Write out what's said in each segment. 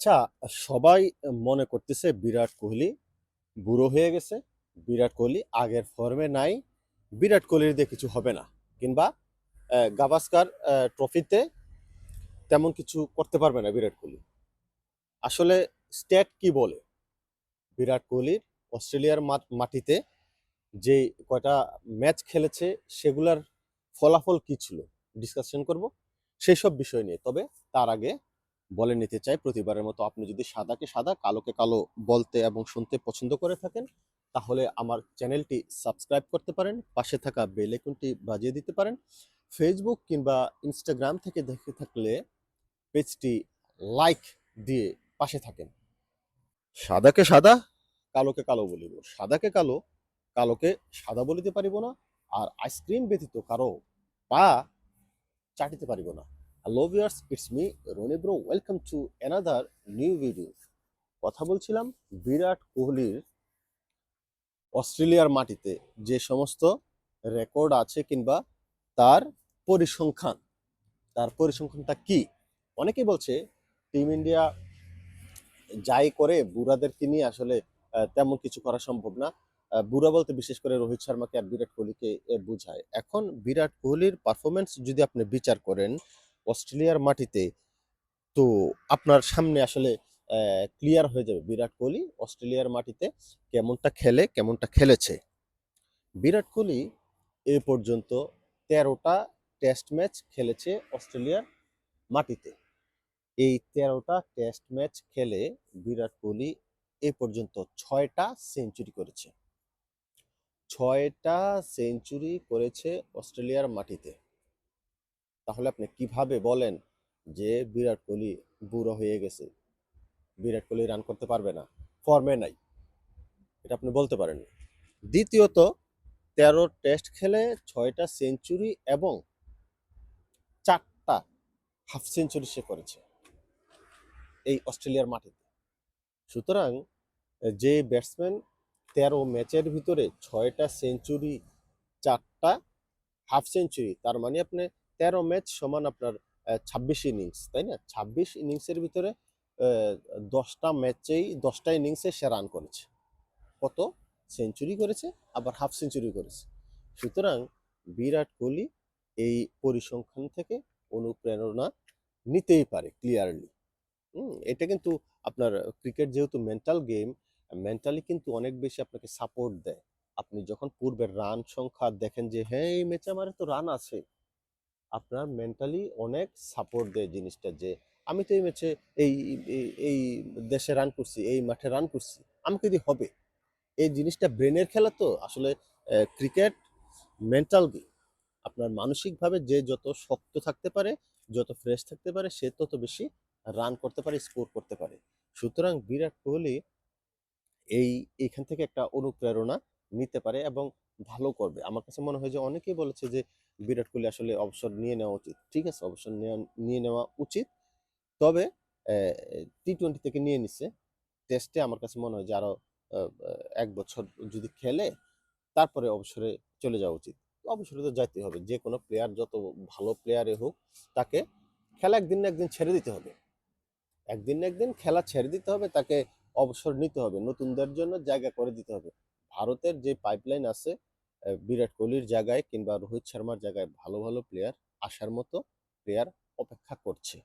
আচ্ছা সবাই মনে করতেছে বিরাট কোহলি বুড়ো হয়ে গেছে। বিরাট কোহলি আগের ফর্মে নাই। বিরাট কোহলির দিয়ে কিছু হবে না। কিংবা গাভাস্কার ট্রফিতে তেমন কিছু করতে পারবে না বিরাট কোহলি। আসলে স্ট্যাট কি বলে? বিরাট কোহলির অস্ট্রেলিয়ার মাটিতে যে কয়টা ম্যাচ খেলেছে, সেগুলার ফলাফল কি ছিল? ডিসকাশন করব। সেই সব বিষয় নিয়ে। তবে তার আগে বলে নিতে চাই প্রতিবারের মতো। আপনি যদি সাদাকে সাদা, কালোকে কালো বলতে এবং শুনতে পছন্দ করে থাকেন, তাহলে আমার চ্যানেলটি সাবস্ক্রাইব করতে পারেন, পাশে থাকা বেল আইকনটি বাজিয়ে দিতে পারেন। ফেসবুক কিংবা ইনস্টাগ্রাম থেকে দেখে থাকলে পেজটি লাইক দিয়ে পাশে থাকেন। সাদাকে সাদা, কালোকে কালো বলিব সাদাকে কালো, কালোকে সাদা বলিতে পারিব না। আর আইসক্রিম ব্যতীত কারও পা চাটিতে পারিব না। Hello viewers it's me Roni bro welcome to another new video কথা বলছিলাম বিরাট কোহলির অস্ট্রেলিয়ার মাটিতে। যে সমস্ত রেকর্ড আছে কিংবা তার পরিসংখ্যান। তার পরিসংখ্যানটা কি? অনেকেই বলছে টিম ইন্ডিয়া যাই করে, বুড়াদেরকে নিয়ে আসলে তেমন কিছু করা সম্ভব না। বুড়া বলতে বিশেষ করে রোহিত শর্মাকে আর বিরাট কোহলিকে বোঝায়। এখন বিরাট কোহলির পারফরমেন্স যদি আপনি বিচার করেন অস্ট্রেলিয়ার মাটিতে, তো আপনার সামনে আসলে ক্লিয়ার হয়ে যাবে বিরাট কোহলি অস্ট্রেলিয়ার মাটিতে কেমনটা খেলে, কেমনটা খেলেছে। বিরাট কোহলি এ পর্যন্ত তেরোটা টেস্ট ম্যাচ খেলেছে অস্ট্রেলিয়ার মাটিতে। এই তেরোটা টেস্ট ম্যাচ খেলে বিরাট কোহলি এ পর্যন্ত ছয়টা সেঞ্চুরি করেছে। ছয়টা সেঞ্চুরি করেছে অস্ট্রেলিয়ার মাটিতে। তাহলে আপনি কীভাবে বলেন যে বিরাট কোহলি বুড়ো হয়ে গেছে? বিরাট কোহলি রান করতে পারবে না। ফর্মে নাই। এটা আপনি বলতে পারেন। দ্বিতীয়ত, তেরো টেস্ট খেলে ছয়টা সেঞ্চুরি এবং চারটা হাফ সেঞ্চুরি সে করেছে। এই অস্ট্রেলিয়ার মাটিতে। সুতরাং, যে ব্যাটসম্যান তেরো ম্যাচের ভিতরে ছয়টা সেঞ্চুরি চারটা হাফ সেঞ্চুরি তার মানে আপনি তেরো ম্যাচ সমান আপনার ছাব্বিশ ইনিংস তাই না? ছাব্বিশ ইনিংসের ভিতরে দশটা ম্যাচেই দশটা ইনিংসে সে রান করেছে। কত? সেঞ্চুরি করেছে, আবার হাফ সেঞ্চুরি করেছে। সুতরাং বিরাট কোহলি এই পরিসংখ্যান থেকে অনুপ্রেরণা নিতেই পারে ক্লিয়ারলি এটা কিন্তু আপনার ক্রিকেট যেহেতু মেন্টাল গেম মেন্টালি কিন্তু অনেক বেশি আপনাকে সাপোর্ট দেয়। আপনি যখন পূর্বের রান সংখ্যা দেখেন যে হ্যাঁ এই ম্যাচে আমার তো রান আছে। আপনার মেন্টালি অনেক সাপোর্ট দেয় জিনিসটা যে, আমি তো এই ম্যাচে এই, এই- দেশে রান করছি, এই মাঠে রান করছি, আমাকে যদি হবে। এই জিনিসটা ব্রেনের খেলা তো। আসলে ক্রিকেট মেন্টাল গেম আপনার মানসিকভাবে যে যত শক্ত থাকতে পারে, যত ফ্রেশ থাকতে পারে, সে তত বেশি রান করতে পারে স্কোর করতে পারে। সুতরাং বিরাট কোহলি এই, এখান থেকে একটা অনুপ্রেরণা নিতে পারে এবং ভালো করবে। আমার কাছে মনে হয় যে অনেকেই বলেছে যে বিরাট কোহলি আসলে অবসর নিয়ে নেওয়া উচিত। ঠিক আছে, অবসর নিয়ে নেওয়া উচিত। তবে টি টোয়েন্টি থেকে নিয়ে নিছে। টেস্টে আমার কাছে মনে হয় যে আরও এক বছর যদি খেলে, তারপরে অবসরে চলে যাওয়া উচিত। অবসরে তো যাইতে হবে। যে কোনো প্লেয়ার যত ভালো প্লেয়ারে হোক, তাকে খেলা একদিন না একদিন ছেড়ে দিতে হবে। একদিন না একদিন খেলা ছেড়ে দিতে হবে, তাকে অবসর নিতে হবে। নতুনদের জন্য জায়গা করে দিতে হবে। ভারতের যে পাইপলাইন আছে বিরাট কোহলির জায়গায় কিংবা রোহিত শর্মার জায়গায় ভালো ভালো প্লেয়ার আসার মতো প্লেয়ার অপেক্ষা করছে।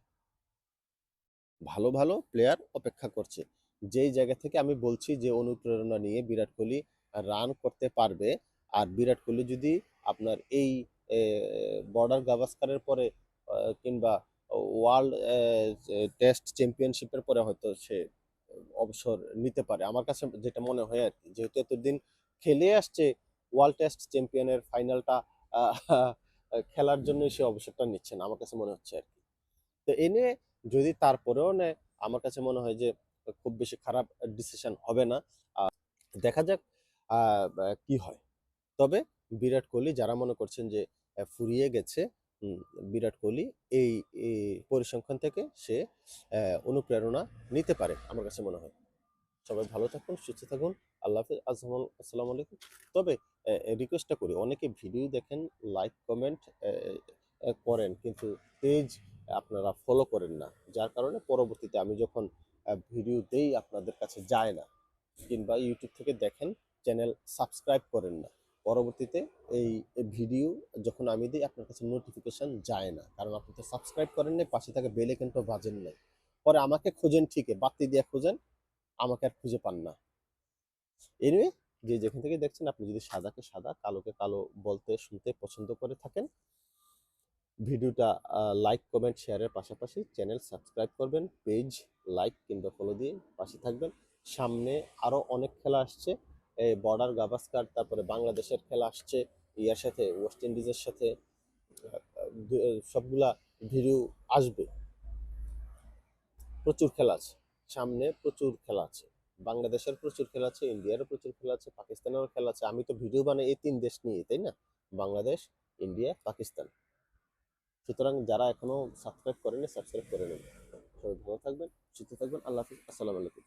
ভালো ভালো প্লেয়ার অপেক্ষা করছে। যেই জায়গা থেকে আমি বলছি যে, অনুপ্রেরণা নিয়ে বিরাট কোহলি রান করতে পারবে। আর বিরাট কোহলি যদি আপনার এই বর্ডার গাভাস্কারের পরে কিংবা ওয়ার্ল্ড টেস্ট চ্যাম্পিয়নশিপের পরে হয়তো সে অবসর নিতে পারে। আমার কাছে যেটা মনে হয় আর কি, যেহেতু এতদিন খেলে আসছে ওয়ার্ল্ড টেস্ট চ্যাম্পিয়নের ফাইনালটা খেলার জন্যই সে অবসরটা নিচ্ছে না, আমার কাছে মনে হচ্ছে আর কি। তো এনে যদি তারপরেও নেয় আমার কাছে মনে হয় যে খুব বেশি খারাপ ডিসিশন হবে না দেখা যাক কি হয়। তবে বিরাট কোহলি যারা মনে করছেন যে ফুরিয়ে গেছে বিরাট কোহলি এই পরিসংখ্যান থেকে সে অনুপ্রেরণা নিতে পারে, আমার কাছে মনে হয়। সবাই ভালো থাকুন, সুস্থ থাকুন। আল্লাহ হাফিজ। আসসালামু আলাইকুম। তবে রিকোয়েস্টটা করি। অনেকে ভিডিও দেখেন লাইক কমেন্ট করেন, কিন্তু পেজ আপনারা ফলো করেন না। যার কারণে পরবর্তীতে আমি যখন ভিডিও দেই, আপনাদের কাছে যায় না। কিংবা ইউটিউব থেকে দেখেন চ্যানেল সাবস্ক্রাইব করেন না। পরবর্তীতে এই ভিডিও যখন আমি দিই, আপনার কাছে নোটিফিকেশন যায় না। কারণ আপনি তো সাবস্ক্রাইব করেন নাই, পাশে থাকে বেলে কিন্তু বাজেন নাই। পরে আমাকে খোঁজেন ঠিকই, বাতি দিয়ে খোঁজেন, আমাকে আর খুঁজে পান না। এনিওয়ে যে যেখান থেকে দেখছেন, আপনি যদি সাদাকে সাদা, কালোকে কালো বলতে, শুনতে পছন্দ করে থাকেন, ভিডিওটা লাইক কমেন্ট শেয়ারের পাশাপাশি চ্যানেল সাবস্ক্রাইব করবেন পেজ লাইক কিংবা ফলো দিয়ে পাশে থাকবেন। সামনে আরও অনেক খেলা আসছে। এই বর্ডার গাভাস্কার তারপরে বাংলাদেশের খেলা আসছে, ইয়ার সাথে ওয়েস্ট ইন্ডিজের সাথে সবগুলা ভিডিও আসবে। প্রচুর খেলা আছে। সামনে প্রচুর খেলা আছে। বাংলাদেশের প্রচুর খেলা আছে ইন্ডিয়ারও প্রচুর খেলা আছে, পাকিস্তানেরও খেলা আছে। আমি তো ভিডিও বানাই এই তিন দেশ নিয়ে, তাই না? বাংলাদেশ ইন্ডিয়া পাকিস্তান। সুতরাং যারা এখনও সাবস্ক্রাইব করেনি সাবস্ক্রাইব করে নেবেন। সবাই ভালো থাকবেন, সুস্থ থাকবেন, আল্লাহ হাফিজ, আসসালামু আলাইকুম।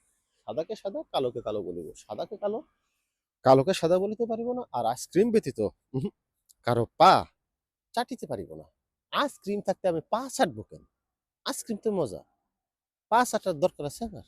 সাদাকে সাদা, কালোকে কালো বলিব। সাদাকে কালো, কালোকে সাদা বলিতে পারিব না, আর আইসক্রিম ব্যতীত কারও পা চাটিতে পারিব না। আইসক্রিম থাকতে আমি পা চাটবো কেন? আইসক্রিম তো মজা। পা চাটার দরকার আছে আমার।